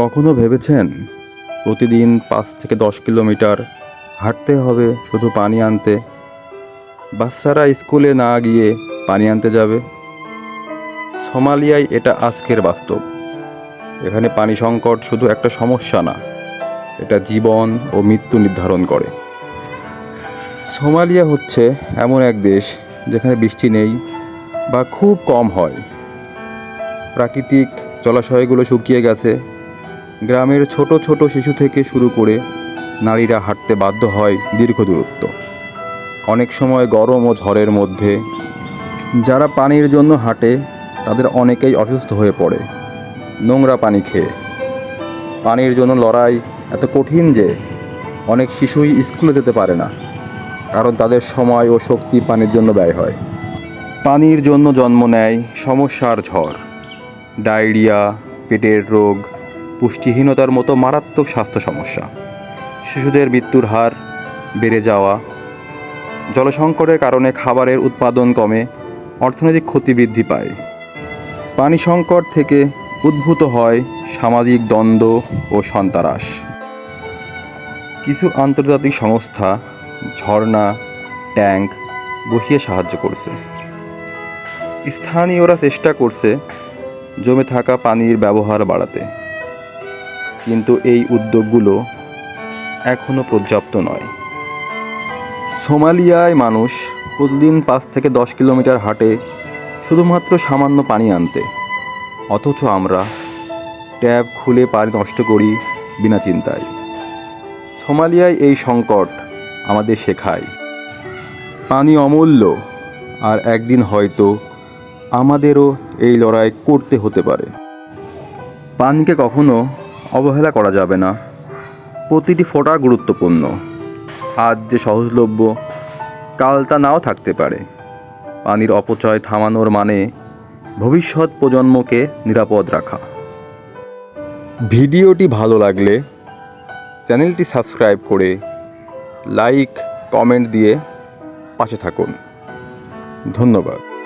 কখনো ভেবেছেন প্রতিদিন পাঁচ থেকে দশ কিলোমিটার হাঁটতে হবে শুধু পানি আনতে? বাচ্চারা স্কুলে না গিয়ে পানি আনতে যাবে? সোমালিয়ায় এটা আজকের বাস্তব। এখানে পানি সংকট শুধু একটা সমস্যা না, এটা জীবন ও মৃত্যু নির্ধারণ করে। সোমালিয়া হচ্ছে এমন এক দেশ যেখানে বৃষ্টি নেই বা খুব কম হয়। প্রাকৃতিক জলাশয়গুলো শুকিয়ে গেছে গ্রামের ছোট ছোট শিশু থেকে শুরু করে নারীরা হাঁটতে বাধ্য হয় দীর্ঘ দূরত্ব। অনেক সময় গরম ও ঝড়ের মধ্যে যারা পানির জন্য হাঁটে, তাদের অনেকেই অসুস্থ হয়ে পড়ে। নোংরা পানি খেয়ে। পানির জন্য লড়াই এত কঠিন যে অনেক শিশুই স্কুলে যেতে পারে না, কারণ তাদের সময় ও শক্তি পানির জন্য ব্যয় হয়। পানির জন্য জন্ম নেয় সমস্যার ঝড়, ডায়রিয়া, পেটের রোগ পুষ্টিহীনতার মতো মারাত্মক স্বাস্থ্য সমস্যা। শিশুদের মৃত্যুর হার বেড়ে যাওয়া, জলসংকটের কারণে খাবারের উৎপাদন কমে, অর্থনৈতিক ক্ষতি বৃদ্ধি পায়। পানি সংকট থেকে উদ্ভূত হয় সামাজিক দ্বন্দ্ব ও সন্তারাস। কিছু আন্তর্জাতিক সংস্থা ঝর্ণা ট্যাঙ্ক বসিয়ে সাহায্য করছে। স্থানীয়রা চেষ্টা করছে জমে থাকা পানির ব্যবহার বাড়াতে। কিন্তু এই উদ্যোগগুলো এখনও পর্যাপ্ত নয়। সোমালিয়ায় মানুষ প্রতিদিন পাঁচ থেকে দশ কিলোমিটার হাঁটে শুধুমাত্র সামান্য পানি আনতে। অথচ আমরা ট্যাব খুলে পানি নষ্ট করি বিনা চিন্তায়। সোমালিয়ায় এই সংকট আমাদের শেখায়। পানি অমূল্য, আর একদিন হয়তো আমাদেরও এই লড়াই করতে হতে পারে। পানিকে কখনো অবহেলা করা যাবে না। প্রতিটি ফোঁটা গুরুত্বপূর্ণ। আজ যে সহজলভ্য, কাল তা নাও থাকতে পারে। পানির অপচয় থামানোর মানে ভবিষ্যৎ প্রজন্মকে নিরাপদ রাখা। ভিডিওটি ভালো লাগলে চ্যানেলটি সাবস্ক্রাইব করে লাইক, কমেন্ট দিয়ে পাশে থাকুন। ধন্যবাদ।